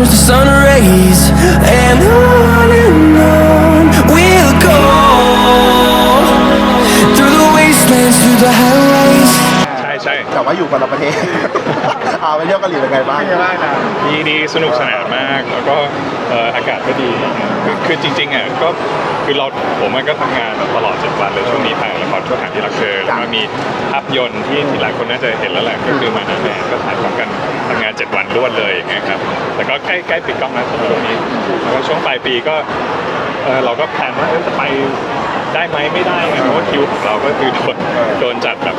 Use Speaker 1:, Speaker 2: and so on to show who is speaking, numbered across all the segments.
Speaker 1: truth is
Speaker 2: ใช่ใช่
Speaker 3: แต่ว่าอยู่คนละประเทศ อาไปเที่ยวเกาหลีเป็นไงบ้าง
Speaker 2: ดีดีสนุกสนานมาก แล้วก็เอ่ออากาศก็ดีคือคือจริงๆอะก็คือเราผมอะก็ทำงานแบบตลอดเจ็ดวันเลยช่วงนี้ถ่ายละครช่วงหาที่รักเธอแล้วก็มีภาพยนตร์ที่ที่หลายคนน่าจะเห็นแล้วแหละก็คือมานาแมนก็ถ่ายพร้อมกันทำงานเจ็ดวันรวดเลยอย่างเงี้ยครับแต่ก็ใกล้ใกล้ปิดกล้องแล้วช่วงนี้แล้วก็ช่วงปลายปีก็เออเราก็แพลนว่าเออจะไปได้ไหมไม่ได้ไงเพราะว่าคิวของเราก็คือโดนโดนจัดแบบ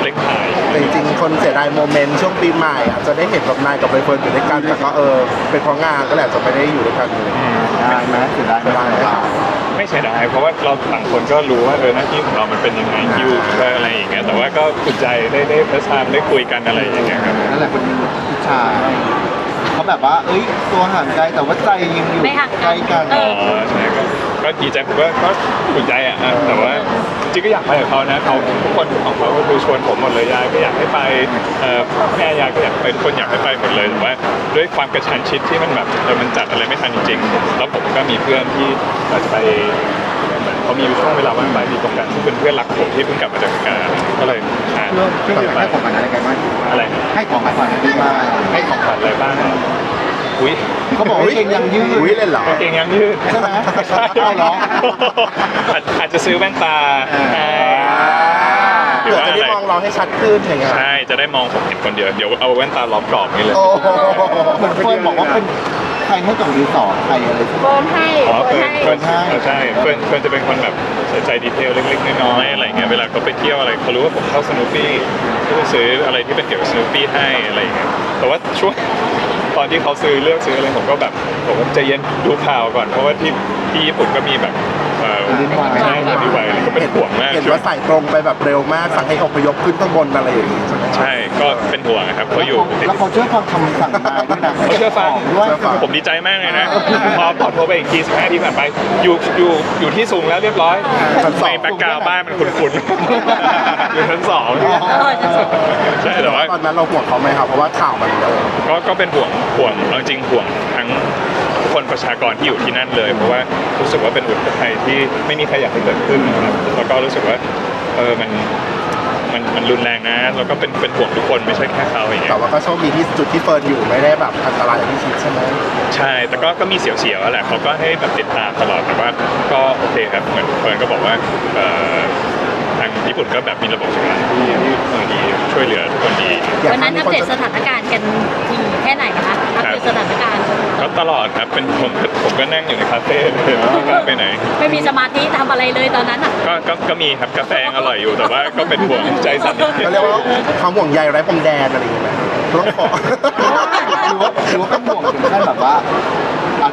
Speaker 2: เร่งถ่าย
Speaker 3: แต่จริงๆคนเสียดายโมเมนต์ช่วงปีใหม่อะจะได้เห็นแบบนายกับใบเฟิร์นอยู่ด้วยกันแต่ก็เออเป็นเพราะงานก็แหละจะไม่ได้อยู่ด้วยกันเลย
Speaker 4: ได้ไหมเสียดายไม่ได้ครับ
Speaker 2: ไม่เสียดายเพราะว่าเราต่างคนก็รู้ว่าเออหน้าที่ของเรามันเป็นยังไงคิวอะไรอย่างเงี้ยแต่ว่าก็ภูมิใจได้ได้เฟิร์สไทม์ได้คุยกันอะไรอย่างเงี้ยครับ
Speaker 4: นั่นแหละคนผู้ชายเขาแบบว่า เอ้ย ตัวห่างไกลแต่ว่าใจยังอยู่
Speaker 5: ไม่ห่าง
Speaker 4: ใกล้กัน
Speaker 5: เอ
Speaker 2: อ๋อใช่ก็ก็ดีใจผมก็ก็ภูมิใจอะอะแต่ว่า จริงๆก็อยากไปกับเขานะเขาทุกคนของเขาก็คือชวนผมหมดเลยยายก็อยากให้ไปเอ่อแม่ยายก็อยากไปทุกคนอยากให้ไปหมดเลยแต่ว่าด้วยความกระชั้นชิดที่มันแบบเออมันจัดอะไรไม่ทันจริงๆแล้วผมก็มีเพื่อนที่อาจจะไปเหมือนเขามีช่วงเวลาว่างไปที่ตรงกันที่เป็นเพื่อนรักผมที่เพิ่งกลับมาจากอเมริกาก็เลยอะ
Speaker 4: เรื่องเรื่องให้ของขวัญอะไรกันบ้าง
Speaker 2: อะไร
Speaker 4: ให้ของขวัญอะไรบ้าง
Speaker 2: ให้ของขวัญอะไรบ้าง อุ้ย
Speaker 4: เขาบอกว่าเก่งยังยืด
Speaker 3: อุ้ยเล่นเหรอ
Speaker 2: กางเกงยังยืด
Speaker 4: ใช่ไหม
Speaker 2: ใช่
Speaker 4: เอาเหรอ
Speaker 2: อาจอาจจะซื้อแว่นตา
Speaker 4: อ่า
Speaker 2: หรือ
Speaker 3: เผื่อ
Speaker 2: ว่า
Speaker 3: จะ
Speaker 2: อะ
Speaker 3: ได้
Speaker 2: ไร
Speaker 3: มองเราให้ชัดขึ้นอย่างเงี้ย
Speaker 2: ใช่ จะได้มองผมเห็นคนเดียว เดี๋ยวเอาแว่นตาล้อมกรอบนี่เลย
Speaker 3: โอ้โห
Speaker 4: เหมือนเฟิร์นบอกว่าเป็นใครให้กล่องดินสอใครอะไรสัก
Speaker 5: โฟมให้
Speaker 2: อ๋อ
Speaker 5: โฟ
Speaker 2: เพื่
Speaker 5: ม
Speaker 2: อน
Speaker 5: ให้
Speaker 2: เพื่อนใช่เพื่อนเพื่อนจะเป็นคนแบบใส่ใจดีเทลเล็กๆน้อยๆอะไรเงี้ย เวลาเขาไปเที่ยวอะไรเขารู้ว่าผมเข้าสนุปปี้ก็จะซื้ออะไรที่เป็นเกี่ยวกับสนุปปี้ให้อะไรอย่างเงี้ย แต่ว่าช่วง ตอนที่เขาซื้อเลือกซื้ออะไรผมก็แบบผมก็ใจเย็นดูข่าวก่อนเพราะว่าที่ที่ญี่ปุ่นก็มีแบบ เอ่อ
Speaker 4: แผ่นดินไหว
Speaker 2: ใช่แผ่นดินไหวอะไรก็เป็นห่วงมาก
Speaker 3: เห็น
Speaker 2: ช่วง
Speaker 3: ว่าใส่ตรงไปแบบเร็วมาก สั่งให้อพยพขึ้นข้างบนอะไรอย่างงี้ใช่ไหม
Speaker 2: ใช่ก็เป็นห่วงนะครับเขาอยู่ติด
Speaker 4: แล้วเขาเชื่อฟังคำสั่งนายด้วยนะ
Speaker 2: เขาเชื่อฟัง
Speaker 4: ด้วย
Speaker 2: ผมดีใจมากเลยนะ พอพอโทรไปอีกทีสิบห้าทีผ่านไป อยู่อยู่อยู่ที่สูงแล้วเรียบร้อย
Speaker 3: ชั้นสอง
Speaker 2: ในแบ็กกราวด์บ้านมันคุ้นๆ อยู่ชั้นสอง
Speaker 5: เออจะส่ง
Speaker 2: ใช่แต่ว่า
Speaker 3: ตอนนั้นเราห่วงเขาไหมครับเพราะว่าข่าวมันเยอะ
Speaker 2: ก็ก็เป็นห่วงห่วงเอาจริงห่วงทั้งทุก คนประชากรที่อยู่ที่นั่นเลย เพราะว่ารู้สึกว่าเป็นอุทกภัยที่ไม่มีใครอยากให้เกิดขึ้นนะครับแล้วก็รู้สึกว่าเออมันมันมันรุนแรงนะแล้วก็เป็นเป็นห่วงทุกคนไม่ใช่แค่เขาอย่างเงี้
Speaker 3: แต่
Speaker 2: ย
Speaker 3: ว่าก็โชคดีที่จุดที่เฟิร์นอยู่ไม่ได้แบบอันตรายอย่างที่คิดใช่ไหม
Speaker 2: ใช่ แต่ก็ก็มีเสียวๆแหละเขาก็ให้แบบติดตามตลอดแต่ว่าก็โอเคครับเหมือนเฟิร์นก็บอกว่าเอ่อ ทางญี่ปุ่นก็แบบมีระบบจัดการที่ที่เออดีช่วยเหลือทุกคนดี
Speaker 3: อย่าง
Speaker 5: วันนั้น
Speaker 3: มี
Speaker 5: อัป
Speaker 3: คน
Speaker 5: เดต
Speaker 3: จะ
Speaker 5: สถานการณ์กันทีแค่ไหนคะอัปเดตสถานการณ์
Speaker 2: ก็ตลอดครับเป็นผมผมก็นั่งอยู่ในคาเฟ่เลยไม่กล้าไปไหน
Speaker 5: ไม่มีสมาธิทำอะไรเลยตอนนั้นอะ
Speaker 2: ก็ก็ก็มีครับกาแฟยังอร่อยอยู่แต่ว่าก็เป็นห่วงใจสั่นนิด
Speaker 3: เขาเรียกว่าความห่วงใยไร้พรมแดนอะไรอย่างเงี้ยต้องขอ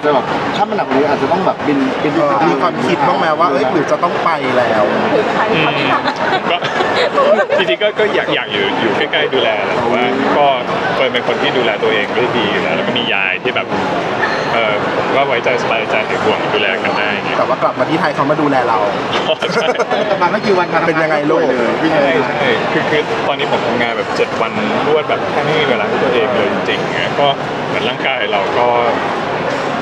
Speaker 4: จจะแบบถ้ามันหนักกว่านี้อาจจะต้องแบบบินบิน
Speaker 3: เออมีความคิดบ้างไหมว่าเอ้ยหรือจะต้องไปแล้ว
Speaker 2: อืมก็ จริงๆก็ก็อยากอยากอยู่อยู่ใกล้ๆดูแลแหละแต่ว่าก็เฟิร์นเป็นคนที่ดูแลตัวเองได้ดีอยู่แล้วแล้วก็มียายที่แบบเออผมก็ไว้ใจสบายใจให้ห่วงดูแลกันได้อย่างเงี้ย
Speaker 3: แต่ว่ากลับมาที่ไทยเขามาดูแลเรา
Speaker 2: ใช่
Speaker 4: มาไม่กี่วันมา
Speaker 3: เป็นยังไงลูก
Speaker 4: เป็นยัง
Speaker 2: ใช่
Speaker 4: ไง
Speaker 2: ใช่คือคือตอนนี้ผมทำงานแบบเจ็ดวันรวดแบบแทบไม่มีเวลาให้ตัวเองเลยจริงๆเงี้ยก็เหมือนร่างกายเราก็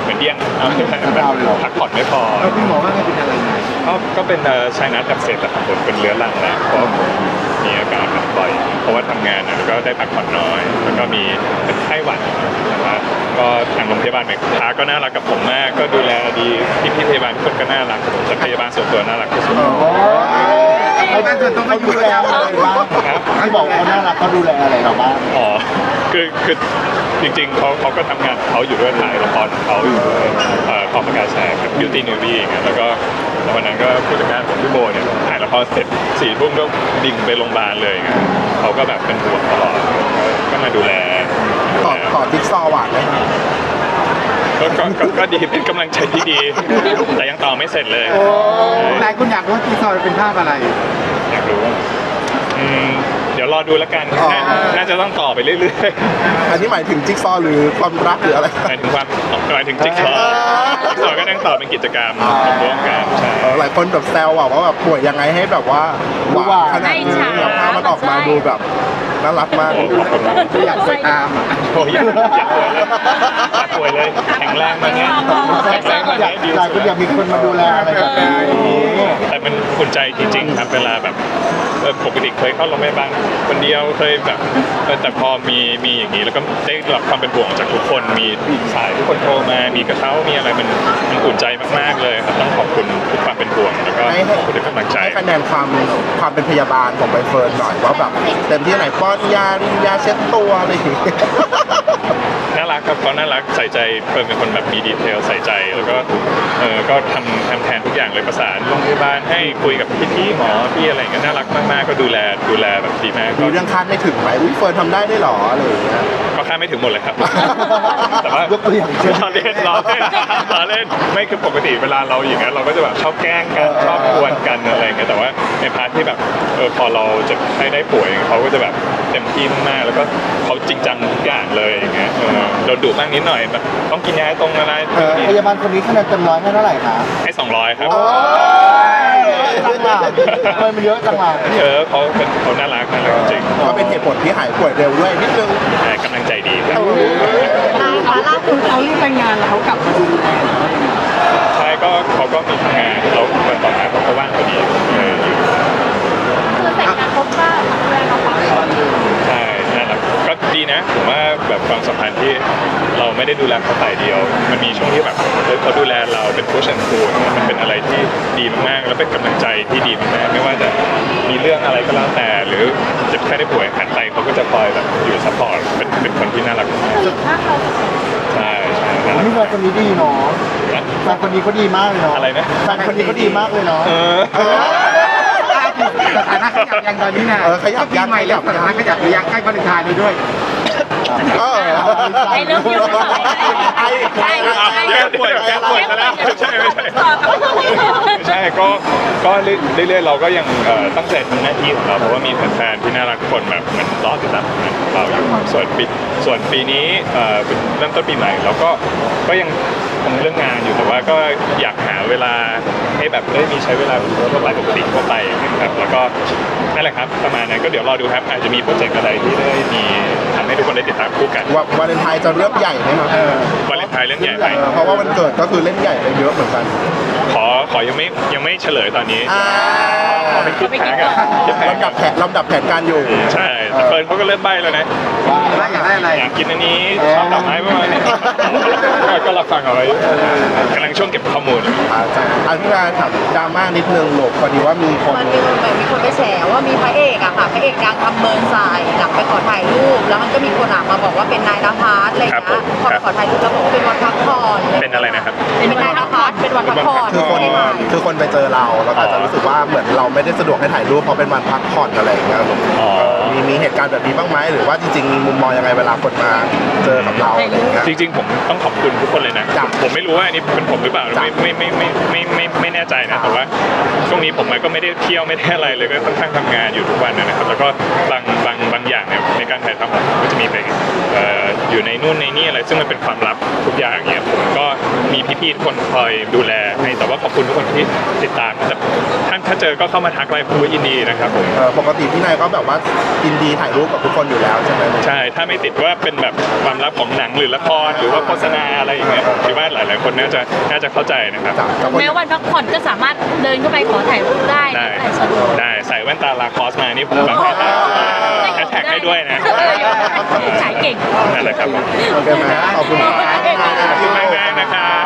Speaker 2: เหมือนเดี้ยงเอาแบบพักผ่อนไม่พอ
Speaker 4: แล้วคุณหมอว่าไงเป็นอะไรไง
Speaker 2: ก็ก็เป็นเอ่อชายนัดกับเศษแต่ผมเป็นเรื้อรังแหละเพราะผมมีอาการแบบบ่อย เพราะว่าทำงานนะแล้วก็ได้พักผ่อนน้อย แล้วก็มีเป็นไข้หวัดแต่ว่าก็ทางโรงพยาบาลแม่ค้าก็น่ารักกับผมมาก ก็ดูแลดีพี่พี่พยาบาลทุกคนก็น่ารักแต่พยาบาลส่วนตัวน่ารักที่สุด
Speaker 4: เขาเขาดูแลอะไรบ้างเขาบอกเขาน่ารักเขาดูแลอะไรเราบ้าง
Speaker 2: อ๋อ คือคือจริงๆเขาเขาก็ทำงานของเขาอยู่ด้วยถ่ายละครของเขาอยู่ด้วยเอ่อความประกาศแสงกับ Beauty Newbie อย่างเงี้ยแล้วก็วันนั้นก็ผู้จัดการผมพี่โบเนี่ยถ่ายละครเสร็จสี่ทุ่มก็ดิ่งไปโรงพยาบาลเลยอย่างเงี้ยเขาก็แบบเป็นห่วงตลอดก็มาดูแลดู
Speaker 3: ต่อ
Speaker 2: แล
Speaker 3: ต่อจิ๊กซอว์หวานไหม
Speaker 2: ก็ก็ก็ก็ดีเป็นกำลังใจที่ดี แต่ยังต่อไม่เสร็จเลย
Speaker 4: นายคุณอยากรู้ว่าที่ซอยเป็นภาพอะไร
Speaker 2: อยากรู้ว่าอืมเดี๋ยวรอดูแล้วกันน่าน่าจะต้องต่อไปเรื่อยๆ
Speaker 3: อันนี้หมายถึงจิ๊กซอว์หรือความรักหรืออะไร
Speaker 2: หมายถึงความหมายถึงจิ๊กซอว์จิ๊กซอว์ก็นั่งต่อเป็นกิจกรรมของร่วมกันใช่
Speaker 3: เออหลายคนแบบแซวอะว่าแบบป่วยยังไงให้แบบว่าหวานขนาดนี้แบบภาพมันออกมาดูแบบน่ารักมาก
Speaker 2: โอ้ขอบคุณมาก
Speaker 4: อยากไปตาม
Speaker 2: โอ้ยอยากอยากป่วยเลยอยากป่วยเลยแข็งแรงมาเนี้ยแข็งแรงมา
Speaker 4: อยา
Speaker 2: เนี้
Speaker 4: ก
Speaker 2: ยดี
Speaker 4: อยากคุณอยากมีคนมาดูแลอะไรแบบนี้
Speaker 2: แต่มันอุ่นใจจริงๆครับเวลาแบบเออปกติเคยเข้าโรงพยาบาลคนเดียวเคยแบบเออแต่พอมีมีอย่างนี้แล้วก็ได้รับความเป็นห่วงจากทุกคนมีสายทุกคนโทรมามีกระเช้ามีอะไรมันมันอุ่นใจมากๆเลยครับต้องขอบคุณทุกความเป็นห่วงแล้วก็
Speaker 3: ให้ให้
Speaker 2: ขอบคุณทุกกำลังใจ
Speaker 3: ให้คะแนนความความเป็นพยาบาลของใบเฟิร์นหน่อยว่าแบบเต็มที่ไหนป้อนยารินยาเช็ดตัวอะไรอย่างเงี้ย
Speaker 2: น่ารักครับเขาน่ารักใส่ใจเพิ่มเป็นคนแบบมีดีเทลใส่ใจแล้วก็เออก็ทำทำแทนทุกอย่างเลยประสานโรงพยาบาลให้คุยกับพี่พี่ๆหมอพี่อะไรอย่างเงี้ยน่ารักมากๆ ก็ดูแลดูแลแบบดีมาก
Speaker 3: มีเรื่องคาดไม่ถึงไหมอุ้ยเฟิร์นทำได้ด้วยเหรออะไรอย่างเงี้ย
Speaker 2: ก็คาดไม่ถึงหมดเลยครับ แต่ว่าย
Speaker 4: กตัวอย่างเช่น
Speaker 2: เราเล่นเราเล่นเราเล่นไม่คือปกติเวลาเราอย่างเงี้ยเราก็จะแบบชอบแกล้งกันชอบกวนกันอะไรอย่างเงี้ยแต่ว่าในพาร์ทที่แบบเออพอเราจะให้ได้ป่วยเขาก็จะแบบ เต็มที่มากๆแล้วก็เขาจริงจังทุกอย่างเลยอย่างเงี้ยเออโดนดุบ้างนิดหน่อยแบบต้องกินยาให้ตรงอะไร
Speaker 4: เออพยาบาลคนนี้คะแนนเต็มร้อยให้เท่าไหร่คะ
Speaker 2: ให้สองร้อยครับ
Speaker 4: จังหวะทำไมมันเยอะจังหวะ
Speaker 2: เออเขาเป็นเขาน่ารักน่ารักจริง
Speaker 3: ก็เป็นเหตุผลที่หายป่วยเร็วด้วยนิดนึง
Speaker 2: ๆแต่กำลังใจดีครับ
Speaker 5: นายคะล่าสุดเขารีบไปงานแล้วเขากลับมาดูแล
Speaker 2: ใช่ก็เขาก็มีทำงานแล้ววันต่อมาเขาก็ว่างพอดีเอออยู่
Speaker 5: คือแต่งงานครบก็ดูแลเขาไป
Speaker 2: ใช่น่ารักก็ดีนะผมว่าแบบความสัมพันธ์ที่เรา ไม่ได้ดูแลเขาฝ่ายเดียว มันมีช่วงที่แบบเออเขาดูแลเราเป็นผู้ชันคูมันเป็นอะไรที่ดีมากๆ แล้วเป็นกำลังใจที่ดีมากๆไม่ว่าจะมีเรื่องอะไรก็แล้วแต่ หรือเจ็บแค่ได้ป่วยหันไปเขาก็จะคอยแบบอยู่ซัพพอร์ตเป็นเป็นคนที่น่ารักมาก
Speaker 5: คือถ้าเขา
Speaker 2: ใช่ใช่น่ารัก
Speaker 4: นี่แฟนคนนี้ดีเนาะ
Speaker 2: นะ
Speaker 4: แฟนคนนี้เขาดีมากเลยเนาะ
Speaker 2: อะไรนะ
Speaker 4: แฟนคนนี้เขาดีมากเลยเนาะ
Speaker 2: เออ
Speaker 6: สถานะขยับยังตอนนี้นะ
Speaker 3: เออขยับยัง
Speaker 6: ปีใหม่แล้ว
Speaker 3: ขยับยัง
Speaker 6: สถานะขยับหรือยังใกล้วันไทายเลยด้วย
Speaker 3: เออ
Speaker 5: ไอ้เรื่องอยู่
Speaker 3: ไอ้
Speaker 5: ไอ้
Speaker 2: แก้ป่วยแก้ป่วยซะแล้วไม่ใช่ไม่ใช่ใช่ก็ ก็เรื่อยๆเราก็ยังเอ่อตั้งใจทำหน้าที่ของเราเพราะว่ามีแฟนๆที่น่ารักทุกคนแบบเหมือนรอติดตามผลงานของเราอยู่ส่วนปีส่วนปีนี้เอ่อเป็นเริ่มต้นปีใหม่เราก็ก็ยังทำเรื่องงานอยู่แต่ว่าก็อยากหาเวลาให้แบบได้มีใช้เวลาทั่วไปปกติทั่วไปนะครับแล้วก็นั่นแหละครับประมาณนั้นก็เดี๋ยวรอดูครับอาจจะมีโปรเจกต์อะไรที่ได้มีทำให้ทุกคนได้ติดตามคู่กัน
Speaker 3: วาวาเลนไทน์จะเรื่องใหญ่ไหมครับ
Speaker 2: วาเลนไทน์เรื่องใหญ่ไป
Speaker 3: เพราะว่าวันเกิดก็คือเล่นใหญ่ไปเยอะเหมือนกัน
Speaker 2: ขอขอยังไม่ยังไม่เฉลยตอนนี้
Speaker 3: อ่า
Speaker 2: ขอไปคิดแผนกันคิดแผน
Speaker 3: ลำ
Speaker 2: กั
Speaker 3: ดั
Speaker 2: น
Speaker 3: บแผนลำดับแผนการอยู่
Speaker 2: ใช่แต่เฟิร์นเขาก็เริ่มใบ้แล้วนะ
Speaker 6: ว่าอยากได้อะไร
Speaker 2: อยากกินอันนี้ชอบดอกไม้ประมาณนี้ก็ก็รับฟังเอาไว้กำลังช่วงเก็บข้อมูลอยู่
Speaker 3: อาจารย์อันที่มาถามดราม่านิดนึงหลบพอดีว่ามีคน
Speaker 7: มันมีคนแบบมีคนไปแฉว่ามีพระเอกอะค่ะพระเอกดังทำเมินสายหลังไปขอถ่ายรูป แล้วมันก็มีคนอะมาบอกว่าเป็นนายนภัสอะไรอย่างเงี้ยพอไปขอถ่ายรูปแล้วบอกว่าเป็นวันพักผ่อน
Speaker 2: เป็นอะไรนะครับ
Speaker 7: เป็นนายนภัส เป็นวันพักผ่อน
Speaker 3: คือคน
Speaker 7: ไม่ได้ถ่าย
Speaker 3: คือคนไปเจอเราแล้วก็อาจจะรู้สึกว่าเหมือนเราไม่ได้สะดวกให้ถ่ายรูปเพราะเป็นวันพักผ่อนอะไรอย่างเงี้ยครับผม
Speaker 2: อ๋อ
Speaker 3: มีมีเหตุการณ์แบบนี้บ้างไหมหรือว่าจริงๆมีมุมมองยังไงเวลาคนมาเจอกับเราอะไรอย่างเงี้ย
Speaker 2: จริง ๆ ผมต้องขอบคุณทุกคนเลยนะ
Speaker 3: จ้ะ
Speaker 2: ผมไม่รู้ว่าอันนี้เป็นผมหรือเปล่า
Speaker 3: จ้ะ
Speaker 2: ไม่ไม่ไม่ไม่ไม่ไม่ไม่แน่ใจนะแต่ว่าช่วงนี้ผมก็ไม่ได้เที่ยวไม่ได้อะไรเลยก็ค่อนข้างทำงานอยู่ทุกวันนะครับแล้วก็บางบางบางอย่างเนี่ยในการถ่ายทำของผมก็จะมีไปเอ่ออยู่ในนู่นในนี่อะไรซึ่งมันเป็นความลับทุกอย่างเนี่ยผมก็มีพี่ๆทุกคนคอยดูแลให้แต่ว่าขอบคุณทุกคนที่ติดตามแต่ถ้าถ้าเจอก็เข้ามาทักไลน์ผมก็ยินดีนะครับผม
Speaker 3: เอ่อปกติพี่นายก็แบบว่ายินดีถ่ายรูปกับทุกคนอยู่แล้วใช่ไหม
Speaker 2: ใช่ ถ้าไม่ติดว่าเป็นแบบความลับของหนังหรือละครหรือว่าโฆษณาอะไรอย่างเงี้ยคิดว่าหลาย ๆ คนน่าจะน่าจะเข้าใจนะครับ
Speaker 3: จ้ะกับคน
Speaker 5: แม้วันพักผ่อนก็สามารถเดินเข้าไปขอถ่ายรูปได้
Speaker 2: ได้
Speaker 5: ได้สะดวก
Speaker 2: ได้ใส่แว่นตาลาคอสมานี่ผมแบบแฮชแท็กให้ด้วยนะ
Speaker 5: ขายเก่ง
Speaker 2: นั่นแหละครับผม
Speaker 3: โอเคไหมขอบคุณมาก
Speaker 2: ขอบคุณมากๆนะครับ